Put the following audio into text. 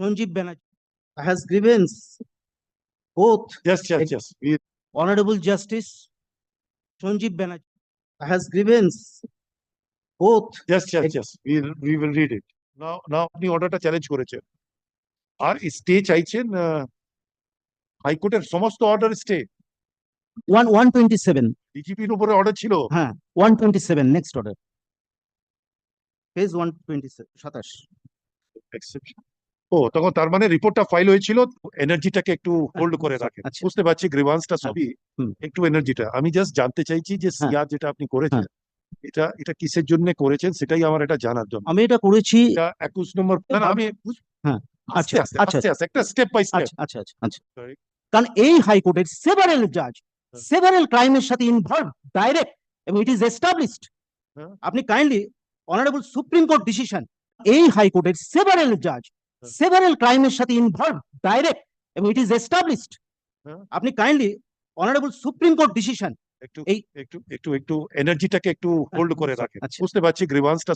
Sanjeev Banerjee has grievance. Both Yes, yes, yes. We, Honorable Justice Sanjeev Banerjee has grievance. Both yes, yes, yes. We, we will read it. Now, now আপনি অর্ডারটা challenge করেছেন আর stay চাইছেন হাইকোর্টের সমস্ত order stay one one twenty-seven, ডিজিপির উপরে order ছিল হ্যাঁ one twenty-seven, next order. Page one twenty-seven, সাতাশ। exception. ও তখন তার মানে রিপোর্টটা ফাইল হয়েছিল এনার্জিটাকে একটু হোল্ড করে রাখেন আচ্ছা। বুঝতে পারছি গ্রিভান্সটা হ্যাঁ, সবই একটু এনার্জিটা আমি জাস্ট জানতে চাইছি যে হ্যাঁ। সিআর যেটা আপনি করেছেন এটা এটা কিসের জন্য করেছেন সেটাই আমার এটা জানার জন্য আমি এটা করেছি, একুশ নম্বর না আমি বুঝ- হ্যাঁ, আচ্ছা, আচ্ছা, আস্তে আস্তে একটা স্টেপ বাই স্টেপ আচ্ছা আচ্ছা আচ্ছা আচ্ছা। কারণ এই হাইকোর্টের সেভারেল জাজ হ্যাঁ। সেভারেল ক্রাইমের সাথে ইনভলভ ডাইরেক্ট এবং ইট ইজ এস্টাবলিশড হ্যাঁ। আপনি kindly honourable supreme court decision এই হাইকোর্টের সেভারেল জাজ হ্যাঁ। সেভারেল ক্রাইমের সাথে ইনভলভ ডাইরেক্ট এবং ইট ইজ এস্টাবলিশড। আপনি kindly honourable supreme court decision একটু একটু একটু একটু এনার্জিটাকে একটু হোল্ড করে রাখেন। বুঝতে পারছি গ্রিভান্সটা